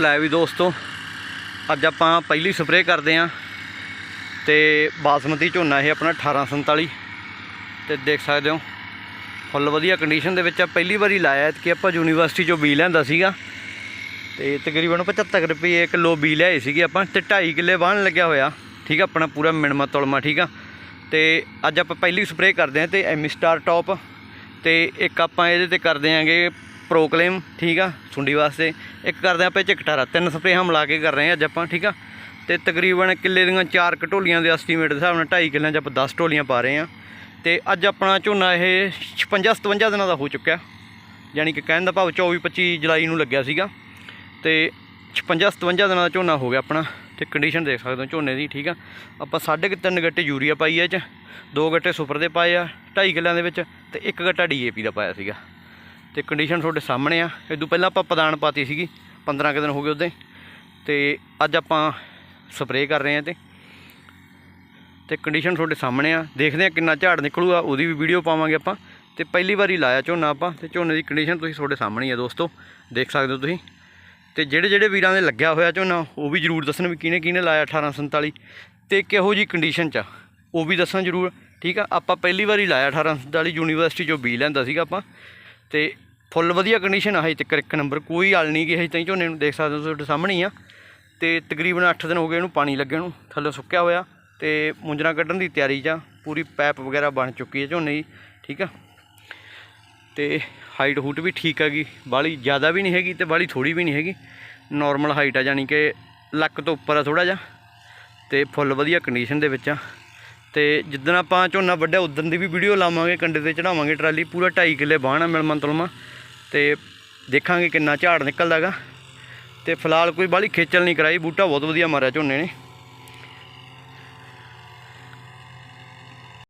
ਲੈ ਵੀ ਦੋਸਤੋ, ਅੱਜ ਆਪਾਂ ਪਹਿਲੀ ਸਪਰੇਅ ਕਰਦੇ ਆਂ ਤੇ ਬਾਸਮਤੀ ਝੋਨਾ ਇਹ ਆਪਣਾ 1847 ਤੇ ਦੇਖ ਸਕਦੇ ਹੋ, ਫੁੱਲ ਵਧੀਆ ਕੰਡੀਸ਼ਨ ਦੇ ਵਿੱਚ ਆ। ਪਹਿਲੀ ਵਾਰੀ ਲਾਇਆ ਕਿ ਆਪਾਂ ਯੂਨੀਵਰਸਿਟੀ ਚੋਂ ਬੀ ਲੈਂਦਾ ਸੀਗਾ ਤੇ ਤਕਰੀਬਨ 75 ਰੁਪਏ ਕਿਲੋ ਬੀ ਲਿਆਏ ਸੀਗੇ ਆਪਾਂ ਤੇ 2.5 ਕਿੱਲੇ ਵਾਹਣ ਲੱਗਿਆ ਹੋਇਆ, ਠੀਕ ਆ, ਆਪਣਾ ਪੂਰਾ ਮਿਣਮਾ ਤੁਲਮਾ, ਠੀਕ ਆ। ਤੇ ਅੱਜ ਆਪਾਂ ਪਹਿਲੀ ਸਪਰੇਅ ਕਰਦੇ ਆਂ ਤੇ ਐਮੀ ਸਟਾਰ ਟੌਪ ਤੇ ਇੱਕ ਆਪਾਂ ਇਹਦੇ ਤੇ ਕਰਦੇ ਆਂਗੇ ਪ੍ਰੋਕਲੇਮ, ਠੀਕ ਆ, ਸੁੰਡੀ ਵਾਸਤੇ। ਇੱਕ ਕਰਦੇ ਆਪਾਂ ਚਿਕਟਾਰਾ ਤਿੰਨ ਸਪਰੇਹਾਂ ਮਿਲਾ ਕੇ ਕਰ ਰਹੇ ਹਾਂ ਅੱਜ ਆਪਾਂ, ਠੀਕ ਆ। ਤੇ ਤਕਰੀਬਨ ਕਿੱਲੇ ਦੀਆਂ ਚਾਰ ਕਟੋਲੀਆਂ ਦੇ ਐਸਟੀਮੇਟ ਦੇ ਹਿਸਾਬ ਨਾਲ 2.5 ਕਿੱਲਿਆਂ 'ਚ ਆਪਾਂ 10 ਟੋਲੀਆਂ ਪਾ ਰਹੇ ਹਾਂ ਤੇ ਅੱਜ ਆਪਣਾ ਝੋਨਾ ਇਹ 56 57 ਦਿਨਾਂ ਦਾ ਹੋ ਚੁੱਕਿਆ। ਯਾਨੀ ਕਿ ਕਹਿਣ ਦਾ ਭਾਵ 24 25 ਜੁਲਾਈ ਨੂੰ ਲੱਗਿਆ ਸੀਗਾ। ਤੇ 56 57 ਦਿਨਾਂ ਦਾ ਝੋਨਾ ਹੋ ਗਿਆ ਆਪਣਾ। ਤੇ ਕੰਡੀਸ਼ਨ ਦੇਖ ਸਕਦੇ ਹੋ ਝੋਨੇ ਦੀ, ਠੀਕ ਆ। ਆਪਾਂ ਸਾਢੇ ਕੁ ਤਿੰਨ ਗੱਟੇ ਯੂਰੀਆ ਪਾਈ ਆ 'ਚ, ਦੋ ਗੱਟੇ ਸੁਪਰ ਦੇ ਪਾਏ ਆ 2.5 ਕਿੱਲਿਆਂ ਦੇ ਵਿੱਚ ਤੇ ਇੱਕ ਗੱਟਾ ਡੀਏਪੀ ਦਾ ਪਾਇਆ ਸੀਗਾ। ਤੇ ਕੰਡੀਸ਼ਨ ਤੁਹਾਡੇ ਸਾਹਮਣੇ ਆ। ਇਹ ਤੋਂ ਪਹਿਲਾਂ ਆਪਾਂ ਪਦਾਨ ਪਾਤੀ ਸੀਗੀ 15 ਕੁ ਦਿਨ ਹੋ ਗਏ ਉਹਦੇ। ਤੇ ਅੱਜ ਆਪਾਂ ਸਪਰੇਅ ਕਰ ਰਹੇ ਆ ਤੇ ਤੇ ਕੰਡੀਸ਼ਨ ਤੁਹਾਡੇ ਸਾਹਮਣੇ ਆ। ਦੇਖਦੇ ਆ ਕਿੰਨਾ ਝਾੜ ਨਿਕਲੂਗਾ, ਉਹਦੀ ਵੀ ਵੀਡੀਓ ਪਾਵਾਂਗੇ ਆਪਾਂ। ਤੇ ਪਹਿਲੀ ਵਾਰੀ ਲਾਇਆ ਝੋਨਾ ਆਪਾਂ, ਤੇ ਝੋਨੇ ਦੀ ਕੰਡੀਸ਼ਨ ਤੁਸੀਂ ਤੁਹਾਡੇ ਸਾਹਮਣੇ ਆ ਦੋਸਤੋ। ਦੇਖ ਸਕਦੇ ਹੋ ਤੁਸੀਂ। ਤੇ ਜਿਹੜੇ ਜਿਹੜੇ ਵੀਰਾਂ ਦੇ ਲੱਗਿਆ ਹੋਇਆ ਝੋਨਾ, ਉਹ ਵੀ ਜਰੂਰ ਦੱਸਣ ਵੀ ਕਿਹਨੇ ਕਿਹਨੇ ਲਾਇਆ 1847 ਤੇ ਕਿਹੋ ਜੀ ਕੰਡੀਸ਼ਨ ਚ ਆ, ਉਹ ਵੀ ਦੱਸਣ ਜਰੂਰ। ਠੀਕ ਆ, ਆਪਾਂ ਪਹਿਲੀ ਵਾਰੀ ਲਾਇਆ 1847 ਯੂਨੀਵਰਸਿਟੀ ਚੋਂ ਬੀ ਲੈਂਦਾ ਸੀਗਾ ਆਪਾਂ। ਤੇ ਫੁੱਲ ਵਧੀਆ ਕੰਡੀਸ਼ਨ ਆ ਹਜੇ ਤੱਕ ਇੱਕ ਨੰਬਰ ਕੋਈ ਹਲ ਨਹੀਂ ਗਈ ਹਜੇ ਤਾਈਂ ਝੋਨੇ ਨੂੰ ਦੇਖ ਸਕਦੇ ਹੋ ਤੁਹਾਡੇ ਸਾਹਮਣੇ ਹੀ ਆ। ਤੇ ਤਕਰੀਬਨ 8 ਦਿਨ ਹੋ ਗਏ ਇਹਨੂੰ ਪਾਣੀ ਲੱਗਣ ਨੂੰ, ਥੱਲੇ ਸੁੱਕਿਆ ਹੋਇਆ ਤੇ ਮੁੰਜਰਾ ਕੱਢਣ ਦੀ ਤਿਆਰੀ 'ਚ ਆ। ਪੂਰੀ ਪੈਪ ਵਗੈਰਾ ਬਣ ਚੁੱਕੀ ਹੈ ਝੋਨੇ ਦੀ, ਠੀਕ ਆ? ਤੇ ਹਾਈਟ ਹੂਟ ਵੀ ਠੀਕ ਹੈਗੀ ਬਾਹਲੀ ਜ਼ਿਆਦਾ ਵੀ ਨਹੀਂ ਹੈਗੀ ਤੇ ਬਾਹਲੀ ਥੋੜੀ ਵੀ ਨਹੀਂ ਹੈਗੀ। ਨਾਰਮਲ ਹਾਈਟ ਆ ਯਾਨੀ ਕਿ ਲੱਕ ਤੋਂ ਉੱਪਰ ਆ ਥੋੜਾ ਜਿਹਾ। ਤੇ ਫੁੱਲ ਵਧੀਆ ਕੰਡੀਸ਼ਨ ਦੇ ਵਿੱਚ ਆ। ਤੇ ਜਿੱਦਣ ਆਪਾਂ ਝੋਨਾ ਵੱਡਿਆ ਉਦੋਂ ਦੀ ਵੀ ਵੀਡੀਓ ਲਾਵਾਂਗੇ, ਕੰਡੇ ਤੇ ਚੜਾਵਾਂਗੇ ਟਰਾਲੀ, ਪੂਰਾ 2.5 ਕਿੱਲੇ ਬਾਹਣਾ ਮਿਲਮਨ ਤੁਲਮਾ ਤੇ ਦੇਖਾਂਗੇ ਕਿੰਨਾ ਝਾੜ ਨਿਕਲਦਾਗਾ। ਤੇ ਫਿਲਹਾਲ ਕੋਈ ਬਾਹਲੀ ਖੇਚਲ ਨਹੀਂ ਕਰਾਈ, ਬੂਟਾ ਬਹੁਤ ਵਧੀਆ ਮਾਰਿਆ ਝੋਨੇ ਨੇ।